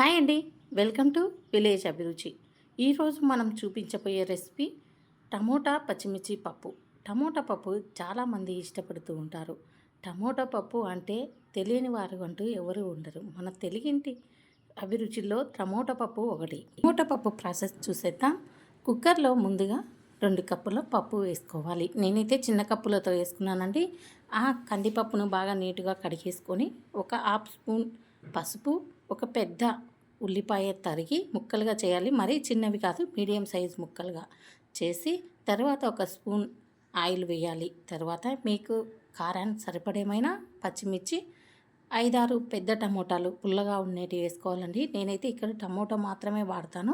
Hi అండి. Welcome to village అభిరుచి. ఈరోజు మనం చూపించబోయే రెసిపీ టమోటా పచ్చిమిర్చి పప్పు. టమోటా పప్పు చాలామంది ఇష్టపడుతూ ఉంటారు. టమోటా పప్పు అంటే తెలియని వారు అంటూ ఎవరు ఉండరు. మన తెలుగింటి అభిరుచిలో టమోటా పప్పు ఒకటి. టమోటా పప్పు ప్రాసెస్ చూసేద్దాం. కుక్కర్లో ముందుగా రెండు కప్పుల పప్పు వేసుకోవాలి. నేనైతే చిన్న కప్పులతో వేసుకున్నానండి. ఆ కందిపప్పును బాగా నీట్గా కడిగేసుకొని ఒక హాఫ్ స్పూన్ పసుపు ఒక పెద్ద ఉల్లిపాయ తరిగి ముక్కలుగా చేయాలి. మరీ చిన్నవి కాదు మీడియం సైజ్ ముక్కలుగా చేసి తర్వాత ఒక స్పూన్ ఆయిల్ వేయాలి. తర్వాత మీకు కారానికి సరిపడేమైనా పచ్చిమిర్చి ఐదారు పెద్ద టమోటాలు పుల్లగా ఉండేవి వేసుకోవాలండి. నేనైతే ఇక్కడ టమోటా మాత్రమే వాడతాను.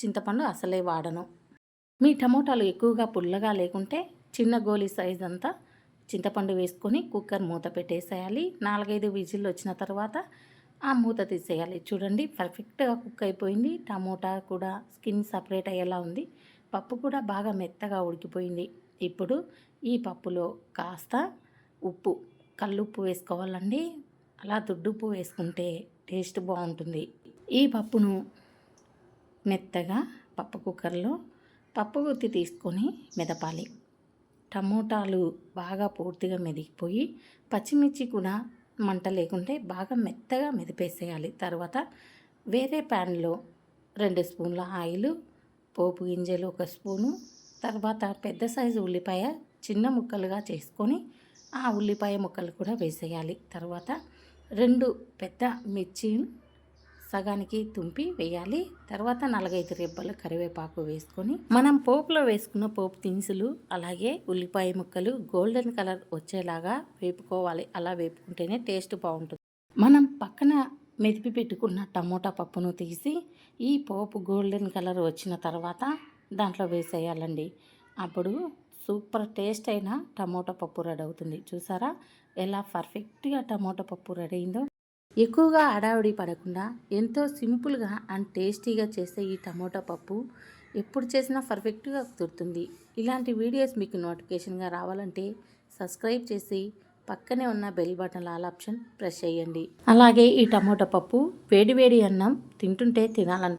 చింతపండు అసలే వాడను. మీ టమోటాలు ఎక్కువగా పుల్లగా లేకుంటే చిన్న గోలీ సైజ్ అంతా చింతపండు వేసుకొని కుక్కర్ మూత పెట్టేసేయాలి. నాలుగైదు విజిల్లు వచ్చిన తర్వాత ఆ మూత తీసేయాలి. చూడండి పర్ఫెక్ట్గా కుక్ అయిపోయింది. టమోటా కూడా స్కిన్ సపరేట్ అయ్యేలా ఉంది. పప్పు కూడా బాగా మెత్తగా ఉడికిపోయింది. ఇప్పుడు ఈ పప్పులో కాస్త ఉప్పు కల్లుప్పు వేసుకోవాలండి. అలా దుడ్డుప్పు వేసుకుంటే టేస్ట్ బాగుంటుంది. ఈ పప్పును మెత్తగా పప్పు కుక్కర్లో పప్పు గుత్తి తీసుకొని మెదపాలి. టమోటాలు బాగా పూర్తిగా మెదిగిపోయి పచ్చిమిర్చి కూడా మంట లేకుంటే బాగా మెత్తగా మెదిపేసేయాలి. తర్వాత వేరే ప్యాన్లో రెండు స్పూన్ల ఆయిల్ పోపు గింజలు ఒక స్పూను తర్వాత పెద్ద సైజు ఉల్లిపాయ చిన్న ముక్కలుగా చేసుకొని ఆ ఉల్లిపాయ ముక్కలు కూడా వేసేయాలి. తర్వాత రెండు పెద్ద మిర్చి సగానికి తుంపి వేయాలి. తర్వాత నలగైదు రెబ్బలు కరివేపాకు వేసుకొని మనం పోపులో వేసుకున్న పోపు దినుసులు అలాగే ఉల్లిపాయ ముక్కలు గోల్డెన్ కలర్ వచ్చేలాగా వేపుకోవాలి. అలా వేపుకుంటేనే టేస్ట్ బాగుంటుంది. మనం పక్కన మెదిపి పెట్టుకున్న టమోటా పప్పును తీసి ఈ పోపు గోల్డెన్ కలర్ వచ్చిన తర్వాత దాంట్లో వేసేయాలండి. అప్పుడు సూపర్ టేస్ట్ అయిన టమోటా పప్పు రెడీ అవుతుంది. చూసారా? ఎలా పర్ఫెక్ట్గా టమోటా పప్పు రెడీ అయిందో? ఎక్కువగా హడావిడి పడకుండా ఎంతో సింపుల్గా అండ్ టేస్టీగా చేసే ఈ టమోటా పప్పు ఎప్పుడు చేసినా పర్ఫెక్ట్గా కుదురుతుంది. ఇలాంటి వీడియోస్ మీకు నోటిఫికేషన్గా రావాలంటే సబ్స్క్రైబ్ చేసి పక్కనే ఉన్న bell button all option press చేయండి. అలాగే ఈ టమోటా పప్పు వేడి వేడి అన్నం తింటుంటే తినాలని